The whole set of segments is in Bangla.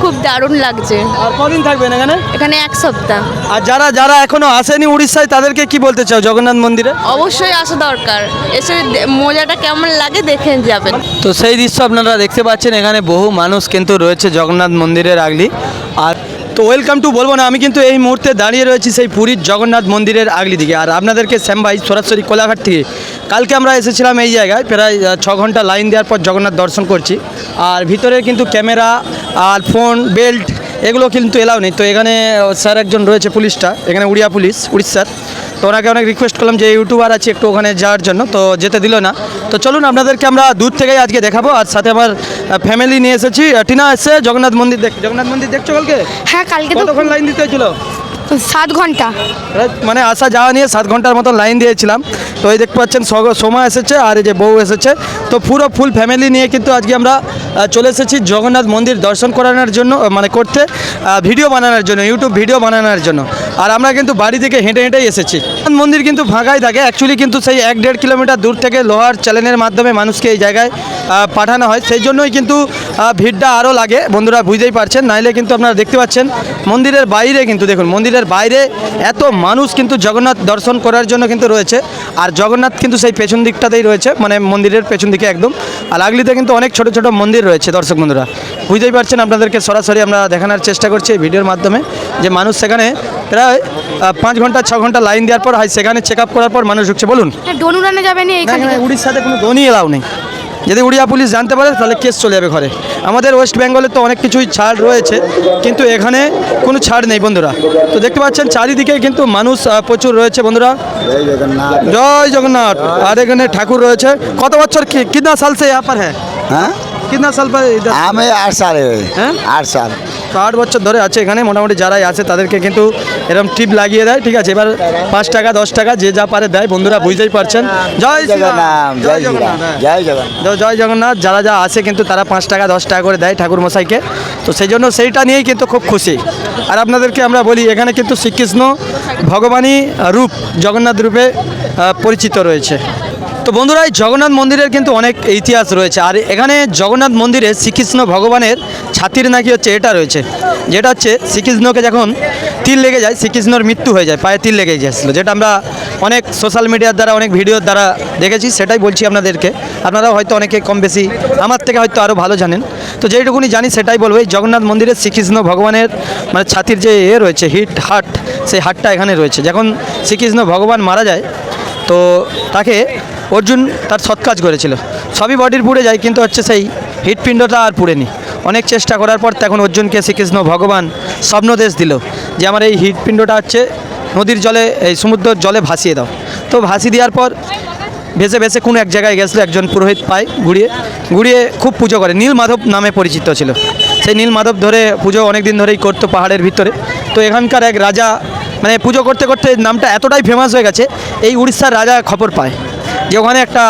খুব দারুণ লাগছে। আর কদিন থাকবেন এখানে? এখানে এক সপ্তাহ। আর যারা যারা এখনও আসেনি উড়িষ্যায় তাদেরকে কি বলতে চাও জগন্নাথ মন্দিরে? অবশ্যই আসা দরকার। এসে দে- মজাটা কেমন লাগে দেখে যাবেন। তো সেই দৃশ্য আপনারা দেখতে পাচ্ছেন এখানে বহু মানুষ কিন্তু রয়েছে জগন্নাথ মন্দিরের আগলি। আর তো ওয়েলকাম টু বলব না, আমি কিন্তু এই মুহূর্তে দাঁড়িয়ে রয়েছি সেই পুরীর জগন্নাথ মন্দিরের আগলি দিকে। আর আপনাদেরকে শ্যাম ভাই সরাসরি কোলাঘাট থেকে, কালকে আমরা এসেছিলাম এই জায়গায়, প্রায় ছ ঘণ্টা লাইন দেওয়ার পর জগন্নাথ দর্শন করছি। আর ভিতরে কিন্তু ক্যামেরা আর ফোন বেল্ট এগুলো কিন্তু এলাও নেই। তো এখানে স্যার একজন রয়েছে পুলিশটা, এখানে উড়িয়া পুলিশ, উড়িষ্যার। তো ওনাকে অনেক রিকোয়েস্ট করলাম যে ইউটিউবার আছে একটু ওখানে যাওয়ার জন্য তো যেতে দিল না। তো চলুন আপনাদেরকে আমরা দূর থেকেই আজকে দেখাবো আর সাথে আমার ফ্যামিলি নিয়ে এসেছি টিনা এসছে জগন্নাথ মন্দির দেখ জগন্নাথ মন্দির দেখছ কালকে? হ্যাঁ কালকে তো কতক্ষণ লাইন দিতে হয়েছিল? সাত ঘণ্টা। মানে আসা যাওয়া নিয়ে সাত ঘণ্টার মতো লাইন দিয়েছিলাম। তো এই দেখতে পাচ্ছেন সোমা এসেছে আর এই যে বউ এসেছে। তো পুরো ফুল ফ্যামিলি নিয়ে কিন্তু আজকে আমরা চলে এসেছি জগন্নাথ মন্দির দর্শন করানোর জন্য মানে করতে ভিডিও বানানোর জন্য ইউটিউব ভিডিও বানানোর জন্য। আর আমরা কিন্তু বাড়ি থেকে হেঁটে হেঁটেই এসেছি। মন্দির কিন্তু ফাঁকাই থাকে। অ্যাকচুয়ালি কিন্তু সেই এক দেড় কিলোমিটার দূর থেকে লোহার চ্যানেলের মাধ্যমে মানুষকে এই জায়গায় পাঠানো হয়। সেই জন্যই কিন্তু ভিড়টা আরও লাগে। বন্ধুরা বুঝতেই পারছেন। নাইলে কিন্তু আপনারা দেখতে পাচ্ছেন, মন্দিরের বাইরে কিন্তু দেখুন, মন্দিরের বাইরে এত মানুষ কিন্তু জগন্নাথ দর্শন করার জন্য কিন্তু রয়েছে। আর জগন্নাথ কিন্তু সেই পেছন দিকটাতেই রয়েছে মানে মন্দিরের পেছন দিকে একদম। আর আগলিতে কিন্তু অনেক ছোট ছোট মন্দির রয়েছে, দর্শক বন্ধুরা। বুঝতেই পারছেন আপনাদেরকে সরাসরি আমরা দেখানোর চেষ্টা করছি এই ভিডিওর মাধ্যমে, যে মানুষ সেখানে প্রায় পাঁচ ঘণ্টা ছ ঘণ্টা লাইন দেওয়ার পর হয় সেখানে চেক আপ করার পর মানুষ ঢুকছে। বলুন। ডোনুরানে যাবেন সাথে কোনো দোনই এলাও নেই। যদি উড়িয়া পুলিশ জানতে পারে তাহলে কেস চলে যাবে ঘরে। আমাদের ওয়েস্ট বেঙ্গলে তো অনেক কিছুই ছাড় রয়েছে কিন্তু এখানে কোনো ছাড় নেই বন্ধুরা। তো দেখতে পাচ্ছেন চারিদিকে কিন্তু মানুষ প্রচুর রয়েছে বন্ধুরা। জয় জগন্নাথ। আর এখানে ঠাকুর রয়েছে। কত বছর কিতনা সাল সে পর হ্যাঁ? কিতনা সাল পর আমি আট সাল। হ্যাঁ? আট সাল। আট বছর ধরে আছে এখানে মোটামুটি যারাই আছে তাদেরকে কিন্তু এরকম টিপ লাগিয়ে দেয়। ঠিক আছে এবার পাঁচ টাকা দশ টাকা যে যা পারে দেয় বন্ধুরা বুঝতেই পারছেন। জয় জগন্নাথ জয় জগন্নাথ। জয় জয় জগন্নাথ যারা যা আছে কিন্তু তারা পাঁচ টাকা দশ টাকা করে দেয় ঠাকুর মশাইকে তো সেই জন্য সেইটা নিয়েই কিন্তু খুব খুশি। আর আপনাদেরকে আমরা বলি এখানে কিন্তু শ্রীকৃষ্ণ ভগবানই রূপ জগন্নাথ রূপে পরিচিত রয়েছে। তো বন্ধুরা, এই জগন্নাথ মন্দিরের কিন্তু অনেক ইতিহাস রয়েছে। আর এখানে জগন্নাথ মন্দিরে শ্রীকৃষ্ণ ভগবানের ছাতির নাকি হচ্ছে এটা রয়েছে, যেটা হচ্ছে শ্রীকৃষ্ণকে যখন তিল লেগে যায়, শ্রীকৃষ্ণর মৃত্যু হয়ে যায়, পায়ে তিল লেগে যাচ্ছিল যেটা আমরা অনেক সোশ্যাল মিডিয়ার দ্বারা, অনেক ভিডিওর দ্বারা দেখেছি, সেটাই বলছি আপনাদেরকে। আপনারাও হয়তো অনেকে কম বেশি আমার থেকে হয়তো আরও ভালো জানেন। তো যেইটুকুনি জানি, সেটাই বলব, এই জগন্নাথ মন্দিরে শ্রীকৃষ্ণ ভগবানের মানে ছাতির যে এ রয়েছে হিট হাট সেই হাটটা এখানে রয়েছে। যখন শ্রীকৃষ্ণ ভগবান মারা যায়, তো তাকে অর্জুন তার সৎ কাজ করেছিল। সবই বডির পুড়ে যায়, কিন্তু হচ্ছে সেই হৃৎপিণ্ডটা আর পুড়েনি। অনেক চেষ্টা করার পর তখন অর্জুনকে শ্রীকৃষ্ণ ভগবান স্বপ্নদেশ দিল যে, আমার এই হৃৎপিণ্ডটা হচ্ছে নদীর জলে, এই সমুদ্রের জলে ভাসিয়ে দাও। তো ভাসি দেওয়ার পর ভেসে ভেসে কোনো এক জায়গায় গেছিল, একজন পুরোহিত পায় ঘুরিয়ে। ঘুরিয়ে খুব পুজো করে। নীল মাধব নামে পরিচিত ছিল। সেই নীল মাধব ধরে পুজো অনেক দিন ধরেই করতো পাহাড়ের ভিতরে। তো এখানকার এক রাজা মানে পুজো করতে করতে নামটা এতটাই ফেমাস হয়ে গেছে, এই উড়িষ্যার রাজা খবর পায়। যে ওখানে একটা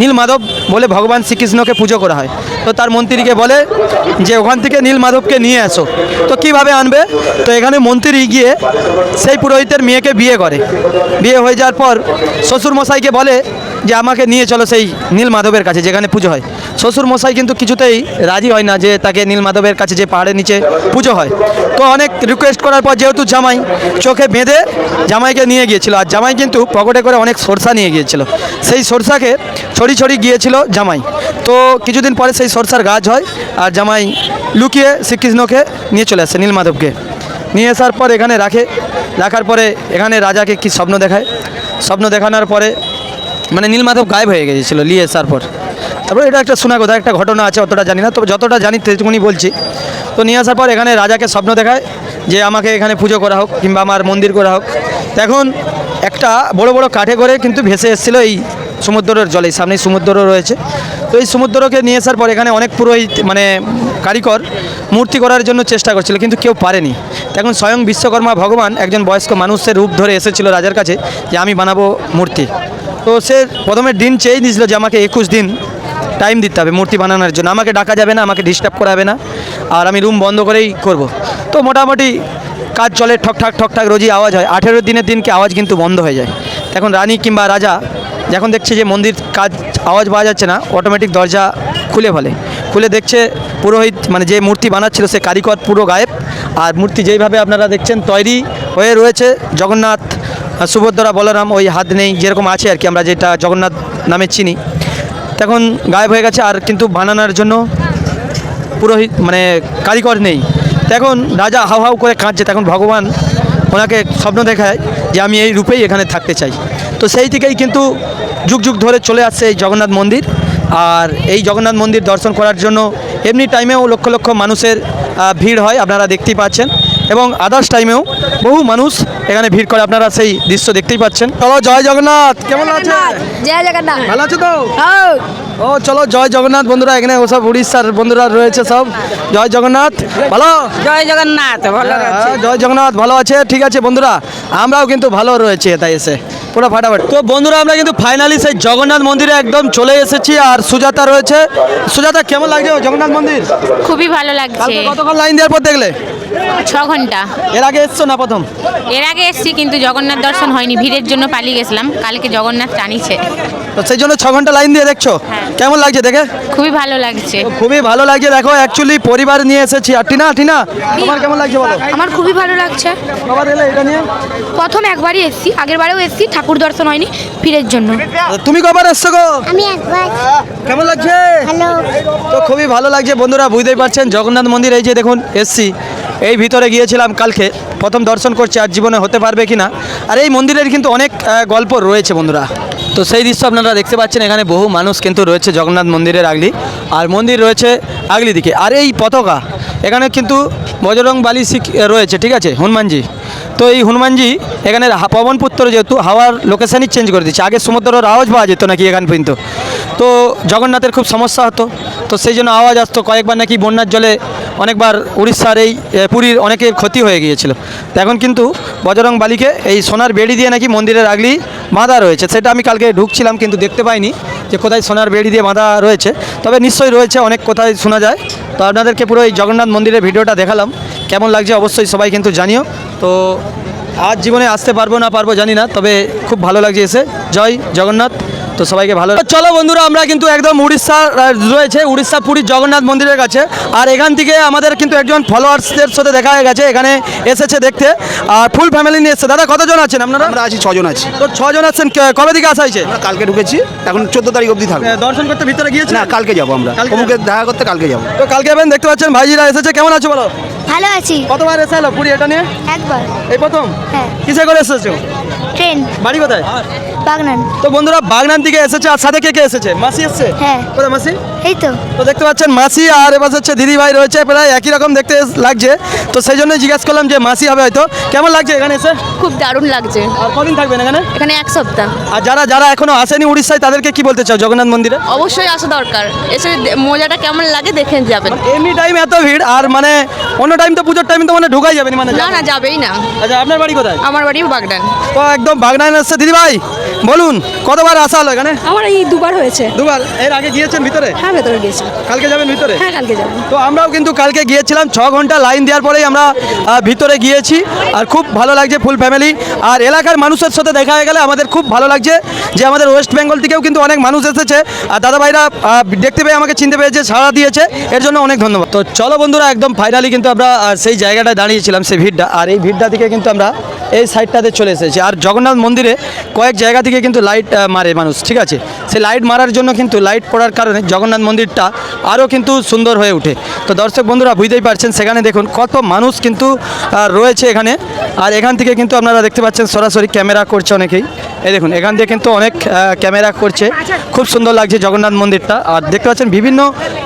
নীল মাধব বলে ভগবান শ্রীকৃষ্ণকে পুজো করা হয়। তো তার মন্ত্রীকে বলে যে ওখান থেকে নীল মাধবকে নিয়ে আসো তো কীভাবে আনবে? তো এখানে মন্ত্রী গিয়ে সেই পুরোহিতের মেয়েকে বিয়ে করে। বিয়ে হয়ে যাওয়ার পর শ্বশুরমশাইকে বলে যে আমাকে নিয়ে চলো সেই নীল মাধবের কাছে, যেখানে পুজো হয়। শ্বশুর মশাই কিন্তু কিছুতেই রাজি হয় না যে তাকে নীল মাধবের কাছে যে পাহাড়ের নিচে পুজো হয়। তো অনেক রিকোয়েস্ট করার পর যেহেতু জামাই চোখে বেঁধে জামাইকে নিয়ে গিয়েছিল, আর জামাই কিন্তু পকেটে করে অনেক সরষা নিয়ে গিয়েছিল। সেই সরষাকে ছড়ি ছড়ি গিয়েছিল জামাই। তো কিছুদিন পরে সেই সরষার গাছ হয়, আর জামাই লুকিয়ে শ্রীকৃষ্ণকে নিয়ে চলে আসে নীল মাধবকে। নিয়ে আসার পর এখানে রাখে। রাখার পরে এখানে রাজাকে কি স্বপ্ন দেখায়? স্বপ্ন দেখানোর পরে মানে নীলমাধব গায়েব হয়ে গিয়েছিল নিয়ে আসার পর। তারপরে এটা একটা শোনা কথা, একটা ঘটনা আছে, অতটা জানি না, তবে যতটা জানি সেটুকুনি বলছি। তো নিয়ে আসার পর এখানে রাজাকে স্বপ্ন দেখায় যে আমাকে এখানে পুজো করা হোক কিংবা আমার মন্দির করা হোক। এখন একটা বড় বড় কাঠে করে কিন্তু ভেসে এসেছিল এই সমুদ্রের জলে সামনেই সমুদ্র রয়েছে। তো এই সমুদ্রকে নিয়ে আসার পর এখানে অনেক পুরোহিত মানে কারিগর মূর্তি করার জন্য চেষ্টা করছিল, কিন্তু কেউ পারেনি। এখন স্বয়ং বিশ্বকর্মা ভগবান একজন বয়স্ক মানুষের রূপ ধরে এসেছিল রাজার কাছে যে আমি বানাবো মূর্তি। তো সে প্রথমে দিন চেয়ে দিয়েছিল যে আমাকে একুশ দিন টাইম দিতে হবে মূর্তি বানানোর জন্য। আমাকে ডাকা যাবে না, আমাকে ডিস্টার্ব করাবে না। আর আমি রুম বন্ধ করেই করব। তো মোটামুটি কাজ চলে, ঠকঠাক ঠকঠাক, রোজই আওয়াজ হয়। আঠেরো দিনের দিনকে আওয়াজ কিন্তু বন্ধ হয়ে যায়। এখন রানী কিংবা রাজা যখন দেখছে যে মন্দির কাজ আওয়াজ পাওয়া যাচ্ছে না অটোমেটিক দরজা খুলে ফেলে। খুলে দেখছে পুরোহিত মানে যে মূর্তি বানাচ্ছিল সে কারিগর পুরো গায়েব। আর মূর্তি যেইভাবে আপনারা দেখছেন, তৈরি হয়ে রয়েছে জগন্নাথ সুভদ্রা বলরাম ওই হাত নেই, যেরকম আছে আর কি, আমরা যেটা জগন্নাথ নামে চিনি। তখন গায়েব হয়ে গেছে, আর কিন্তু বানানোর জন্য পুরোহিত মানে কারিগর নেই। তখন রাজা হাউ হাউ করে কাঁদছে তখন ভগবান ওনাকে স্বপ্ন দেখায় যে আমি এই রূপেই এখানে থাকতে চাই। তো সেই থেকেই কিন্তু যুগ যুগ ধরে চলে আসছে এই জগন্নাথ মন্দির। আর এই জগন্নাথ মন্দির দর্শন করার জন্য এমনি টাইমেও লক্ষ লক্ষ মানুষের ভিড় হয়, আপনারা দেখতেই পাচ্ছেন। এবং আদার্স টাইমেও বহু মানুষ এখানে ভিড় করে। আপনারা সেই দৃশ্য দেখতেই পাচ্ছেন। চলো জয় জগন্নাথ। কেমন আছে জয় জগন্নাথ। ভালো আছে তো? ও চলো জয় জগন্নাথ বন্ধুরা এখানে ওসব উড়িষ্যার বন্ধুরা রয়েছে সব। জয় জগন্নাথ ভালো? জয় জগন্নাথ ভালো হ্যাঁ, জয় জগন্নাথ ভালো আছে? ঠিক আছে বন্ধুরা আমরাও কিন্তু ভালো রয়েছে তাই এসে। পুরো ফাটাফাট। তো বন্ধুরা আমরা কিন্তু ফাইনালি সেই জগন্নাথ মন্দিরে একদম চলে এসেছি আর সুজাতা রয়েছে। সুজাতা কেমন লাগছে জগন্নাথ মন্দির? খুবই ভালো লাগছে। কতক্ষণ লাইন দেওয়ার পর দেখলে? ছ ঘণ্টা। এর আগে এসছো না প্রথম? এর আগে এসেছি কিন্তু জগন্নাথ দর্শন হয়নি। ভিড়ের জন্য পালিয়ে গেছিলাম। কালকে জগন্নাথ টানিছে। তো সেই জন্য ছ ঘণ্টা লাইন দিয়ে দেখছ? হ্যাঁ। কেমন লাগছে দেখে? খুবই ভালো লাগছে। খুবই ভালো লাগছে দেখো অ্যাকচুয়ালি পরিবার নিয়ে এসেছি। আর টিনা টিনা তোমার কেমন লাগছে বলো? আমার খুবই ভালো লাগছে। আবার এলে এটা নিয়ে? প্রথম একবারই এসেছি আগের বারেও এসছি ঠাকুর দর্শন হয়নি ফিরের জন্য। তুমি কবার এসছো গো? আমি একবার। কেমন লাগছে? হ্যালো তো খুবই ভালো লাগছে বন্ধুরা বুঝতেই পারছেন জগন্নাথ মন্দির এই যে দেখুন এসছি। এই ভিতরে গিয়েছিলাম কালকে। প্রথম দর্শন করছি, আর জীবনে হতে পারবে কিনা। আর এই মন্দিরের কিন্তু অনেক গল্প রয়েছে বন্ধুরা। তো সেই দৃশ্য আপনারা দেখতে পাচ্ছেন, এখানে বহু মানুষ কিন্তু রয়েছে জগন্নাথ মন্দিরের আগলি। আর মন্দির রয়েছে আগলি দিকে। আর এই পতাকা, এখানে কিন্তু বজরং বালি শিখ রয়েছে, ঠিক আছে, হনুমানজি। তো এই হনুমানজি এখানে পবনপুত্র যেহেতু হাওয়ার লোকেশানই চেঞ্জ করে দিচ্ছে, আগে সমুদ্রের আওয়াজ পাওয়া যেত নাকি এখান পর্যন্ত। তো জগন্নাথের খুব সমস্যা হতো। তো সেই জন্য আওয়াজ আসতো, কয়েকবার নাকি বন্যার জলে অনেকবার উড়িষ্যার এই পুরীর অনেকে ক্ষতি হয়ে গিয়েছিল। তো এখন কিন্তু বজরং বালিকে এই সোনার বেড়ি দিয়ে নাকি মন্দিরের আগলি বাঁধা রয়েছে। সেটা আমি কালকে ঢুকছিলাম কিন্তু দেখতে পাইনি যে কোথায় সোনার বেড়ি দিয়ে বাঁধা রয়েছে। তবে নিশ্চয়ই রয়েছে, অনেক কোথায় শোনা যায়। তো আপনাদেরকে পুরো এই জগন্নাথ মন্দিরের ভিডিওটা দেখালাম। কেমন লাগছে অবশ্যই সবাই কিন্তু জানিও। তো আজ জীবনে আসতে পারব না পারব জানি না, তবে খুব ভালো লাগছে এসে। জয় জগন্নাথ। তো সবাইকে ভালো চলো বন্ধুরা আমরা কিন্তু একদম উড়িষ্যা রয়েছে উড়িষ্যা পুরীর জগন্নাথ মন্দিরের কাছে। আর এখান থেকে আমাদের কিন্তু একজন ফলোয়ার্সদের সাথে দেখা হয়ে গেছে এখানে এসেছে দেখতে। আর ফুল ফ্যামিলি নিয়ে এসেছে। দাদা কতজন আছেন আপনারা? আমরা আছি ছজন আছি। তো ছজন আছেন কবে থেকে আসা হয়েছে? আমরা কালকে ঢুকেছি এখন চোদ্দ তারিখ অবধি থাকব। দর্শন করতে ভিতরে গিয়েছি না কালকে যাব আমরা। কালকে অমুকে দেখা করতে কালকে যাব। তো কালকে আপনি দেখতে পাচ্ছেন ভাইজিরা এসেছে। কেমন আছো বলো? ভালো আছি। কতবার এসে এলো পুরী এটা নিয়ে? একবার। এই প্রথম? হ্যাঁ। কিসে করে এসেছ? ট্রেন। বাড়ি কোথায়? বাগনান। তো বন্ধুরা বাগনান থেকে এসেছে আর সাথে কে কে এসেছে? মাসি এসেছে? হ্যাঁ। কোথায় মাসি? এই তো। তো দেখতে পাচ্ছেন মাসি আর এবার হচ্ছে দিদি ভাই রয়েছে প্রায় একই রকম দেখতে লাগছে। তো সেই জন্য জিজ্ঞেস করলাম যে মাসি হবে হয়তো। কেমন লাগছে এখানে এসে? খুব দারুণ লাগছে। আর কদিন থাকবেন এখানে? এখানে এক সপ্তাহ। আর যারা যারা এখনও আসেনি উড়িষ্যায় তাদেরকে কি বলতে চাও জগন্নাথ মন্দিরে? অবশ্যই আসা দরকার। এসে মজাটা কেমন লাগে দেখে যাবেন। এমনি টাইম এত ভিড় আর মানে অন্য টাইম তো পুজোর টাইম তো মানে ঢুকাই যাবেন মানে না না যাবেই না। আচ্ছা আপনার বাড়ি কোথায়? আমার বাড়ি বাগদান তো একদম বাগনান আসছে দিদি ভাই বলুন কতবার আসা হলো এখানে? আমার এই দুবার হয়েছে। দুবার? এর আগে গিয়েছেন ভিতরে? হ্যাঁ ভেতরে গেছি কালকে যাবেন ভিতরে? হ্যাঁ কালকে যাব। তো আমরাও কিন্তু কালকে গিয়েছিলাম ছ ঘণ্টা লাইন দেওয়ার পরেই আমরা ভিতরে গিয়েছি। আর খুব ভালো লাগছে ফুল ফ্যামিলি। আর এলাকার মানুষের সাথে দেখা হয়ে গেলে আমাদের খুব ভালো লাগছে যে আমাদের ওয়েস্ট বেঙ্গল থেকেও কিন্তু অনেক মানুষ এসেছে। আর দাদা ভাইরা দেখতে পেয়ে আমাকে চিনতে পেরেছে সাড়া দিয়েছে। এর জন্য অনেক ধন্যবাদ। তো চলো বন্ধুরা একদম ফাইনালি কিন্তু আমরা সেই জায়গাটায় দাঁড়িয়েছিলাম সেই ভিড়টা। আর এই ভিড়টা থেকে কিন্তু আমরা এই সাইডটাতে চলে এসেছি। আর জগন্নাথ মন্দিরে কয়েক জায়গা থেকে কিন্তু লাইট মারে মানুষ, ঠিক আছে? সেই লাইট মারার জন্য কিন্তু লাইট পড়ার কারণে জগন্নাথ মন্দিরটা আরও কিন্তু সুন্দর হয়ে ওঠে। তো দর্শক বন্ধুরা, বুঝতেই পারছেন, সেখানে দেখুন কত মানুষ কিন্তু রয়েছে এখানে। আর এখান থেকে কিন্তু আপনারা দেখতে পাচ্ছেন, সরাসরি ক্যামেরা করছে অনেকেই। এই দেখুন, এখান থেকে কিন্তু অনেক ক্যামেরা করছে। খুব সুন্দর লাগছে জগন্নাথ মন্দিরটা। আর দেখতে পাচ্ছেন, বিভিন্ন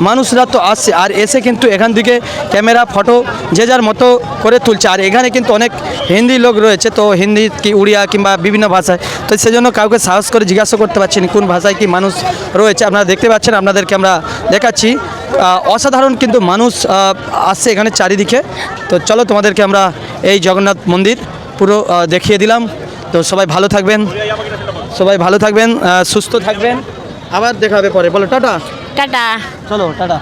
মানুষরা তো আসছে। আর এসে কিন্তু এখান থেকে ক্যামেরা ফটো যে যার মতো করে তুলছে। আর এখানে কিন্তু অনেক হিন্দি লোক রয়েছে। তো হিন্দি কি, উড়িয়া কিংবা বিভিন্ন ভাষায়। তো সেজন্য কাউকে সাহস করে জিজ্ঞাসা করতে পারছি না কোন ভাষায় কি মানুষ রয়েছে। আপনারা দেখতে পাচ্ছেন আপনাদেরকে আমরা দেখাচ্ছি। অসাধারণ কিন্তু মানুষ আসছে এখানে চারিদিকে। তো চলো তোমাদেরকে আমরা এই জগন্নাথ মন্দির পুরো দেখিয়ে দিলাম। তো সবাই ভালো থাকবেন সবাই ভালো থাকবেন সুস্থ থাকবেন। আবার দেখা হবে পরে। বলো টাটা। টাটা। চলো টাটা।